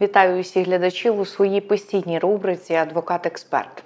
Вітаю усіх глядачів у своїй постійній рубриці Адвокат-експерт.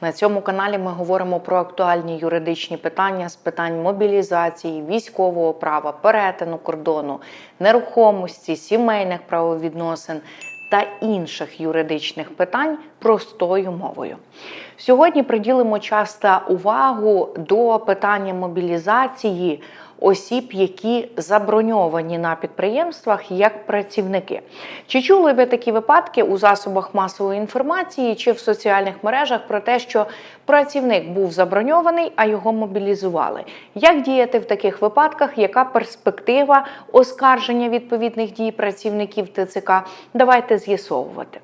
На цьому каналі ми говоримо про актуальні юридичні питання з питань мобілізації, військового права, перетину кордону, нерухомості, сімейних правовідносин та інших юридичних питань простою мовою. Сьогодні приділимо час та увагу до питання мобілізації осіб, які заброньовані на підприємствах як працівники. Чи чули ви такі випадки у засобах масової інформації чи в соціальних мережах про те, що працівник був заброньований, а його мобілізували? Як діяти в таких випадках? Яка перспектива оскарження відповідних дій працівників ТЦК? Давайте з'ясовувати.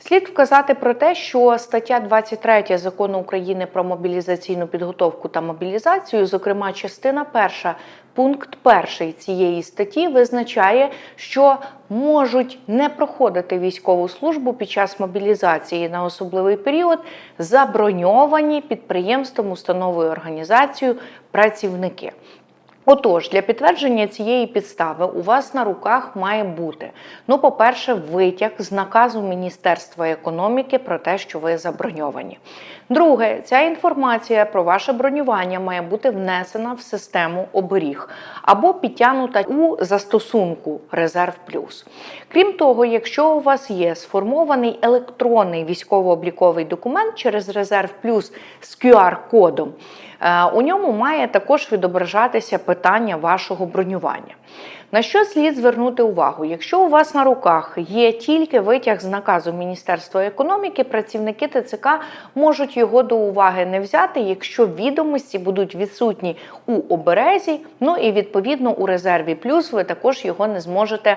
Слід вказати про те, що стаття 23 закону України про мобілізаційну підготовку та мобілізацію, зокрема частина перша, пункт перший цієї статті, визначає, що можуть не проходити військову службу під час мобілізації на особливий період заброньовані підприємством, установою організацією працівники. Отож, для підтвердження цієї підстави у вас на руках має бути, ну, по-перше, витяг з наказу Міністерства економіки про те, що ви заброньовані. Друге, ця інформація про ваше бронювання має бути внесена в систему оберіг або підтягнута у застосунку Резерв Плюс. Крім того, якщо у вас є сформований електронний військово-обліковий документ через Резерв Плюс з QR-кодом, у ньому має також відображатися питання вашого бронювання. На що слід звернути увагу? Якщо у вас на руках є тільки витяг з наказу Міністерства економіки, працівники ТЦК можуть його до уваги не взяти, якщо відомості будуть відсутні у оберезі, ну і відповідно у резерві плюс ви також його не зможете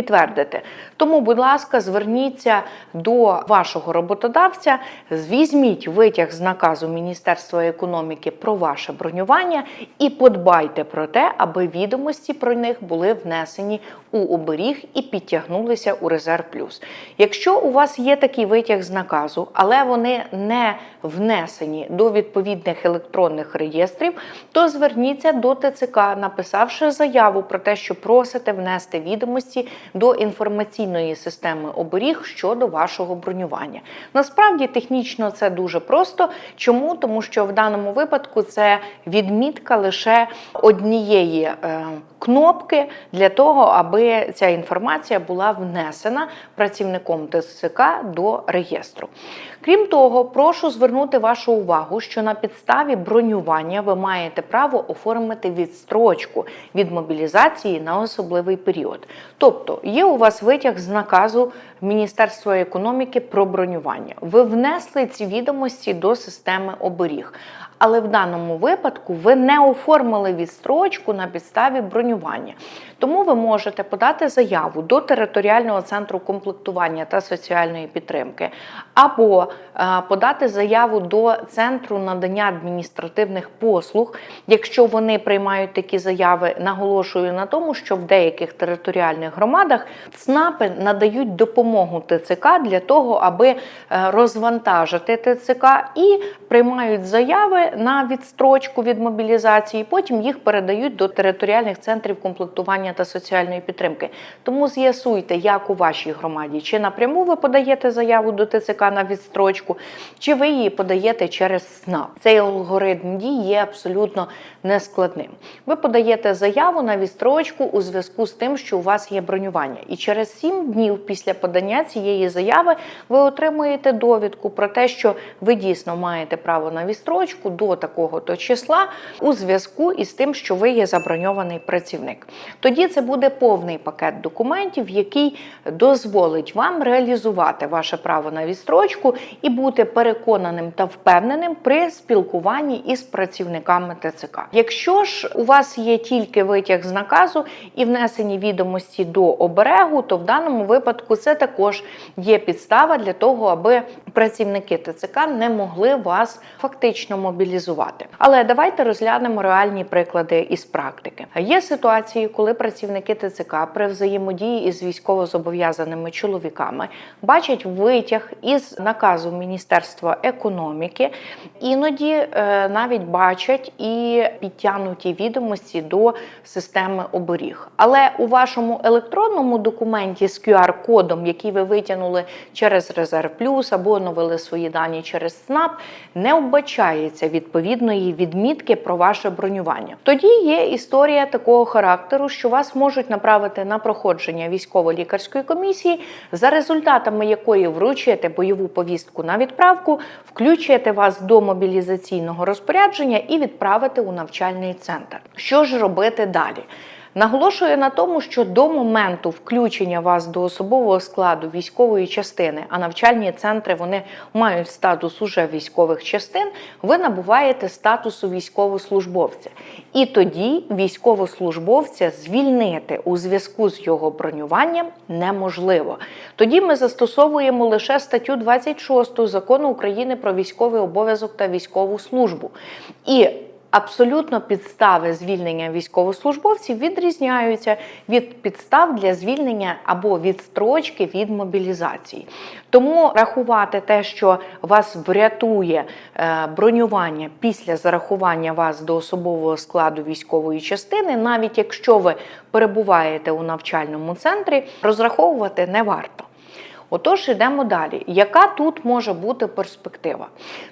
підтвердити. Тому, будь ласка, зверніться до вашого роботодавця, візьміть витяг з наказу Міністерства економіки про ваше бронювання і подбайте про те, аби відомості про них були внесені у оберіг і підтягнулися у резерв плюс. Якщо у вас є такий витяг з наказу, але вони не внесені до відповідних електронних реєстрів, то зверніться до ТЦК, написавши заяву про те, що просите внести відомості до інформаційної системи оберіг щодо вашого бронювання. Насправді технічно це дуже просто. Чому? Тому що в даному випадку це відмітка лише однієї е, кнопки для того, аби ця інформація була внесена працівником ТСК до реєстру. Крім того, прошу звернути вашу увагу, що на підставі бронювання ви маєте право оформити відстрочку від мобілізації на особливий період. Тобто є у вас витяг з наказу Міністерства економіки про бронювання. Ви внесли ці відомості до системи оберіг. Але в даному випадку ви не оформили відстрочку на підставі бронювання. Тому ви можете подати заяву до територіального центру комплектування та соціальної підтримки, або е, подати заяву до центру надання адміністративних послуг, якщо вони приймають такі заяви, наголошую на тому, що в деяких територіальних громадах ЦНАПи надають допомогу ТЦК для того, аби е, розвантажити ТЦК і приймають заяви на відстрочку від мобілізації. Потім їх передають до територіальних центрів комплектування та соціальної підтримки. Тому з'ясуйте, як у вашій громаді, чи напряму ви подаєте заяву до ТЦК на відстрочку, чи ви її подаєте через СНАП. Цей алгоритм дій є абсолютно нескладним. Ви подаєте заяву на відстрочку у зв'язку з тим, що у вас є бронювання, і через 7 днів після подання цієї заяви ви отримуєте довідку про те, що ви дійсно маєте право на відстрочку до такого-то числа у зв'язку із тим, що ви є заброньований працівник. Тоді це буде повний пакет документів, який дозволить вам реалізувати ваше право на відстрочку і бути переконаним та впевненим при спілкуванні із працівниками ТЦК. Якщо ж у вас є тільки витяг з наказу і внесені відомості до оберегу, то в даному випадку це також є підстава для того, аби працівники ТЦК не могли вас фактично мобілізувати мобілізувати. Але давайте розглянемо реальні приклади із практики. Є ситуації, коли працівники ТЦК при взаємодії із військовозобов'язаними чоловіками бачать витяг із наказу Міністерства економіки, іноді е, навіть бачать і підтягнуті відомості до системи оберіг. Але у вашому електронному документі з QR-кодом, який ви витягнули через Резерв Плюс або оновили свої дані через СНАП, не вбачається відповідної відмітки про ваше бронювання. Тоді є історія такого характеру, що вас можуть направити на проходження військово-лікарської комісії, за результатами якої вручуєте бойову повістку на відправку, включуєте вас до мобілізаційного розпорядження і відправити у навчальний центр. Що ж робити далі? Наголошую на тому, що до моменту включення вас до особового складу військової частини, а навчальні центри вони мають статус уже військових частин, ви набуваєте статусу військовослужбовця. І тоді військовослужбовця звільнити у зв'язку з його бронюванням неможливо. Тоді ми застосовуємо лише статтю 26 закону України про військовий обов'язок та військову службу. І Абсолютно підстави звільнення військовослужбовців відрізняються від підстав для звільнення або відстрочки від мобілізації. Тому рахувати те, що вас врятує е, бронювання після зарахування вас до особового складу військової частини, навіть якщо ви перебуваєте у навчальному центрі, розраховувати не варто. Отож, йдемо далі. Яка тут може бути перспектива?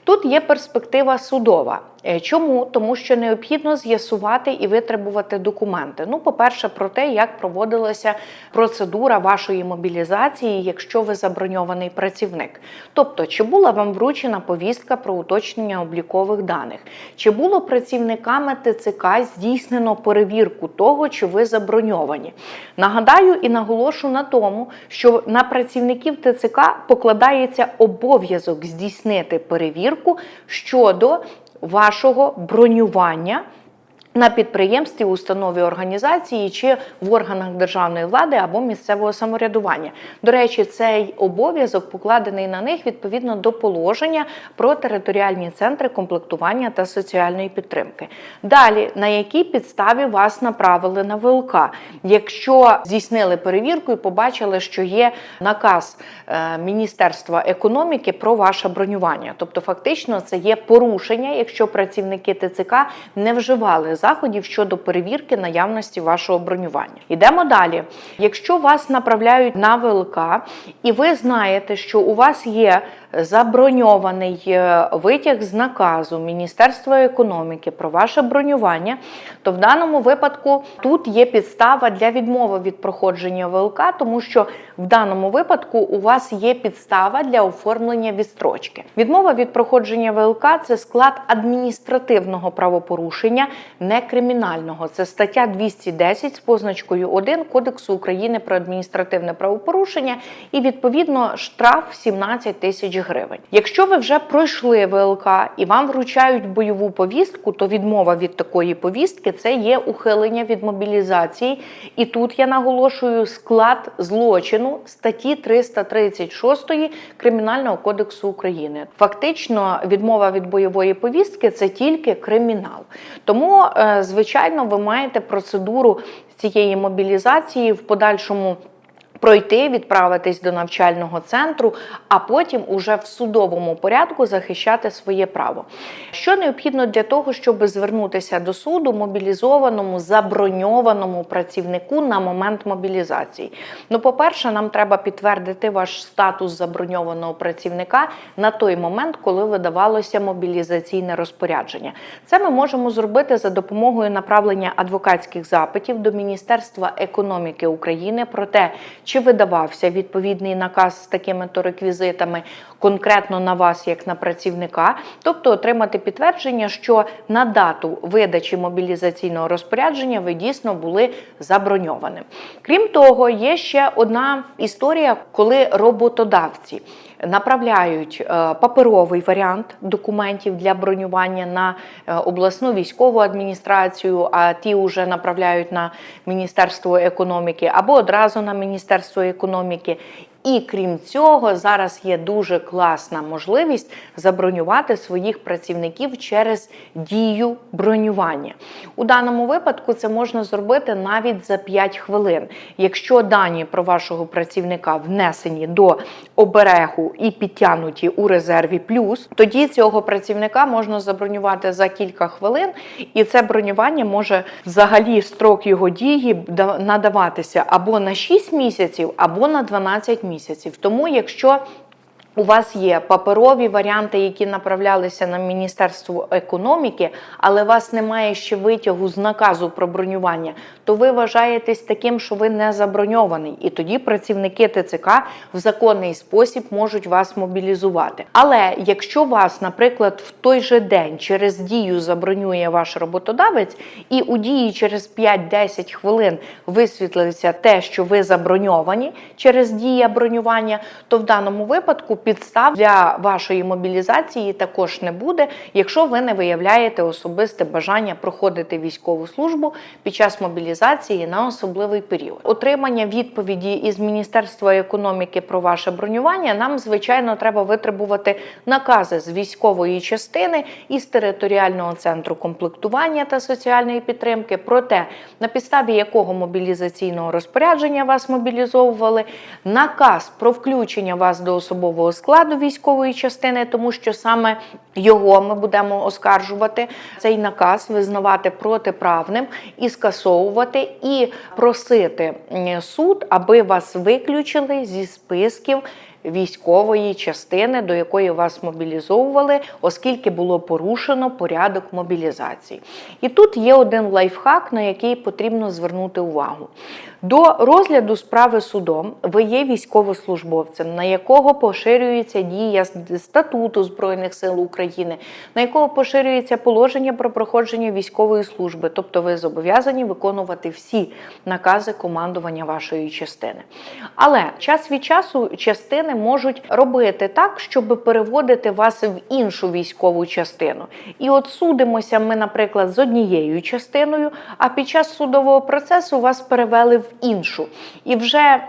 Тут є перспектива судова. Е, Чому? Тому що необхідно з'ясувати і витребувати документи. Ну, по-перше, про те, як проводилася процедура вашої мобілізації, якщо ви заброньований працівник. Тобто, чи була вам вручена повістка про уточнення облікових даних, чи було працівниками ТЦК здійснено перевірку того, чи ви заброньовані. Нагадаю і наголошу на тому, що на працівників ТЦК покладається обов'язок здійснити перевірку щодо вашого бронювання. На підприємстві, установі організації чи в органах державної влади або місцевого самоврядування. До речі, цей обов'язок покладений на них відповідно до положення про територіальні центри комплектування та соціальної підтримки. Далі, на якій підставі вас направили на ВЛК, якщо здійснили перевірку і побачили, що є наказ е, Міністерства економіки про ваше бронювання, тобто фактично це є порушення, якщо працівники ТЦК не вживали заходів щодо перевірки наявності вашого бронювання. Йдемо далі. Якщо вас направляють на ВЛК, і ви знаєте, що у вас є заброньований е, витяг з наказу Міністерства економіки про ваше бронювання, то в даному випадку тут є підстава для відмови від проходження ВЛК, тому що в даному випадку у вас є підстава для оформлення відстрочки. Відмова від проходження ВЛК це склад адміністративного правопорушення, не кримінального. Це стаття 210 з позначкою 1 Кодексу України про адміністративне правопорушення і відповідно штраф 17 тисяч гривень. Якщо ви вже пройшли ВЛК і вам вручають бойову повістку, то відмова від такої повістки це є ухилення від мобілізації. І тут я наголошую склад злочину статті 336 Кримінального кодексу України. Фактично, відмова від бойової повістки це тільки кримінал. Тому, е, звичайно, ви маєте процедуру цієї мобілізації в подальшому. Пройти, відправитись до навчального центру, а потім уже в судовому порядку захищати своє право. Що необхідно для того, щоб звернутися до суду мобілізованому заброньованому працівнику на момент мобілізації? Ну, по-перше, нам треба підтвердити ваш статус заброньованого працівника на той момент, коли видавалося мобілізаційне розпорядження. Це ми можемо зробити за допомогою направлення адвокатських запитів до Міністерства економіки України про те, чи видавався відповідний наказ з такими то реквізитами конкретно на вас, як на працівника, тобто отримати підтвердження, що на дату видачі мобілізаційного розпорядження ви дійсно були заброньованим. Крім того, є ще одна історія, коли роботодавці направляють е, паперовий варіант документів для бронювання на е, обласну військову адміністрацію, а ті вже направляють на Міністерство економіки або одразу на Міністерство економіки. І крім цього, зараз є дуже класна можливість забронювати своїх працівників через дію бронювання. У даному випадку це можна зробити навіть за 5 хвилин. Якщо дані про вашого працівника внесені до оберегу і підтягнуті у резерві плюс, тоді цього працівника можна забронювати за кілька хвилин, і це бронювання може взагалі строк його дії надаватися або на 6 місяців, або на 12 місяців. Тому, якщо у вас є паперові варіанти, які направлялися на Міністерство економіки, але у вас немає ще витягу з наказу про бронювання, то ви вважаєтесь таким, що ви не заброньований, і тоді працівники ТЦК в законний спосіб можуть вас мобілізувати. Але якщо вас, наприклад, в той же день через дію забронює ваш роботодавець, і у дії через 5-10 хвилин висвітлиться те, що ви заброньовані через дія бронювання, то в даному випадку підстав для вашої мобілізації також не буде, якщо ви не виявляєте особисте бажання проходити військову службу під час мобілізації на особливий період. Отримання відповіді із Міністерства економіки про ваше бронювання нам звичайно треба витребувати накази з військової частини із територіального центру комплектування та соціальної підтримки про те, на підставі якого мобілізаційного розпорядження вас мобілізовували, наказ про включення вас до особового складу військової частини, тому що саме його ми будемо оскаржувати. Цей наказ визнавати протиправним і скасовувати, і просити суд, аби вас виключили зі списків. Військової частини, до якої вас мобілізовували, оскільки було порушено порядок мобілізації. І тут є один лайфхак, на який потрібно звернути увагу. До розгляду справи судом ви є військовослужбовцем, на якого поширюється дія статуту Збройних сил України, на якого поширюється положення про проходження військової служби, тобто ви зобов'язані виконувати всі накази командування вашої частини. Але час від часу частини можуть робити так, щоб переводити вас в іншу військову частину. І от судимося ми, наприклад, з однією частиною, а під час судового процесу вас перевели в іншу. І вже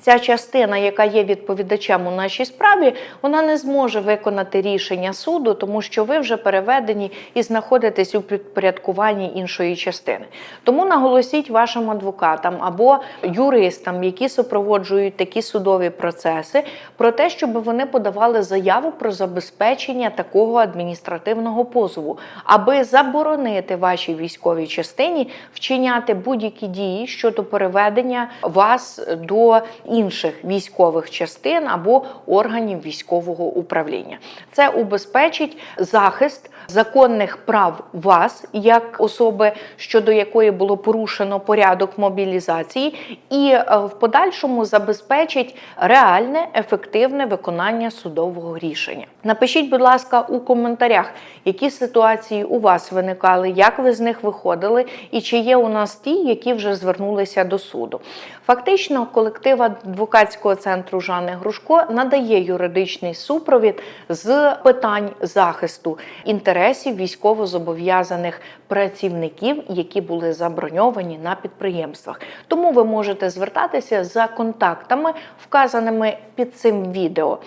Ця частина, яка є відповідачем у нашій справі, вона не зможе виконати рішення суду, тому що ви вже переведені і знаходитесь у підпорядкуванні іншої частини. Тому наголосіть вашим адвокатам або юристам, які супроводжують такі судові процеси, про те, щоб вони подавали заяву про забезпечення такого адміністративного позову, аби заборонити вашій військовій частині вчиняти будь-які дії щодо переведення вас до інших військових частин або органів військового управління. Це убезпечить захист законних прав вас як особи, щодо якої було порушено порядок мобілізації, і е, в подальшому забезпечить реальне ефективне виконання судового рішення. Напишіть, будь ласка, у коментарях, які ситуації у вас виникали, як ви з них виходили, і чи є у нас ті, які вже звернулися до суду. Фактично, колектив адвокатського центру Жанни Грушко надає юридичний супровід з питань захисту інтересів військовозобов'язаних працівників, які були заброньовані на підприємствах. Тому ви можете звертатися за контактами, вказаними під цим відео.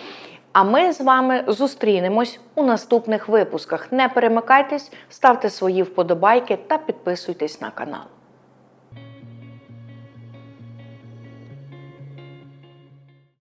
А ми з вами зустрінемось у наступних випусках. Не перемикайтесь, ставте свої вподобайки та підписуйтесь на канал.